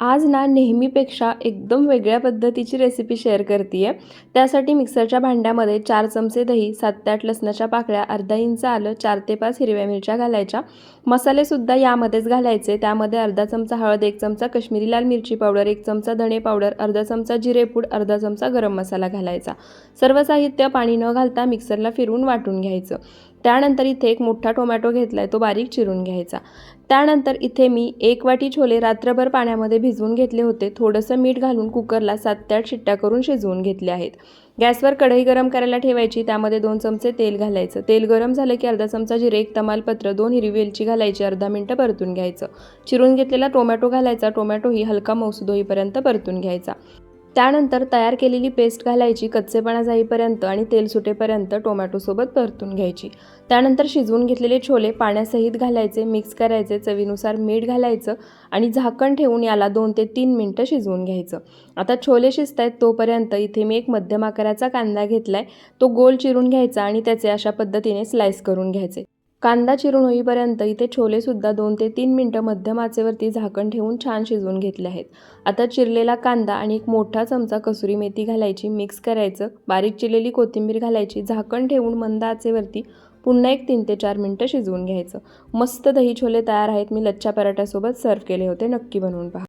आज ना नेहमीपेक्षा एकदम वेगळ्या पद्धतीची रेसिपी शेअर करते आहे त्यासाठी मिक्सरच्या भांड्यामध्ये चार चमचे दही सात ते आठ लसणाच्या पाकळ्या अर्धा इंच आलं चार ते पाच हिरव्या मिरच्या घालायच्या. मसालेसुद्धा यामध्येच घालायचे. त्यामध्ये अर्धा चमचा हळद एक चमचा कश्मीरी लाल मिरची पावडर एक चमचा धणे पावडर अर्धा चमचा जिरेपूड अर्धा चमचा गरम मसाला घालायचा. सर्व साहित्य पाणी न घालता मिक्सरला फिरवून वाटून घ्यायचं. त्यानंतर इथे एक मोठा टोमॅटो घेतला आहे तो बारीक चिरून घ्यायचा. त्यानंतर इथे मी एक वाटी छोले रात्रभर पाण्यामध्ये भिजवून घेतले होते. थोडंसं मीठ घालून कुकरला सात ते आठ शिट्ट्या करून शिजवून घेतले आहेत. गॅसवर कढई गरम करायला ठेवायची त्यामध्ये दोन चमचे तेल घालायचं. तेल गरम झालं की अर्धा चमचा जिरे एक तमालपत्र दोन हिरवी वेलची घालायची अर्धा मिनटं परतून घ्यायचं. चिरून घेतलेला टोमॅटो घालायचा. टोमॅटोही हलका मौसूद होईपर्यंत परतून घ्यायचा. त्यानंतर तयार केलेली पेस्ट घालायची कच्चेपणा जाईपर्यंत आणि तेल सुटेपर्यंत टोमॅटोसोबत परतून घ्यायची. त्यानंतर शिजवून घेतलेले छोले पाण्यासहित घालायचे मिक्स करायचे चवीनुसार मीठ घालायचं आणि झाकण ठेवून याला दोन ते तीन मिनटं शिजवून घ्यायचं. आता छोले शिजत आहेत तोपर्यंत इथे मी एक मध्यम आकाराचा कांदा घेतला आहे तो गोल चिरून घ्यायचा आणि त्याचे अशा पद्धतीने स्लाईस करून घ्यायचे. कांदा चिरून होईपर्यंत इथे छोलेसुद्धा दोन ते तीन मिनटं मध्यम आचेवरती झाकण ठेवून छान शिजवून घेतले आहेत. आता चिरलेला कांदा आणि एक मोठा चमचा कसुरी मेथी घालायची मिक्स करायचं बारीक चिरलेली कोथिंबीर घालायची झाकण ठेवून मंद आचेवरती पुन्हा एक तीन ते चार मिनटं शिजवून घ्यायचं. मस्त दही छोले तयार आहेत मी लच्छा पराठ्यासोबत सर्व केले होते नक्की बनवून पहा.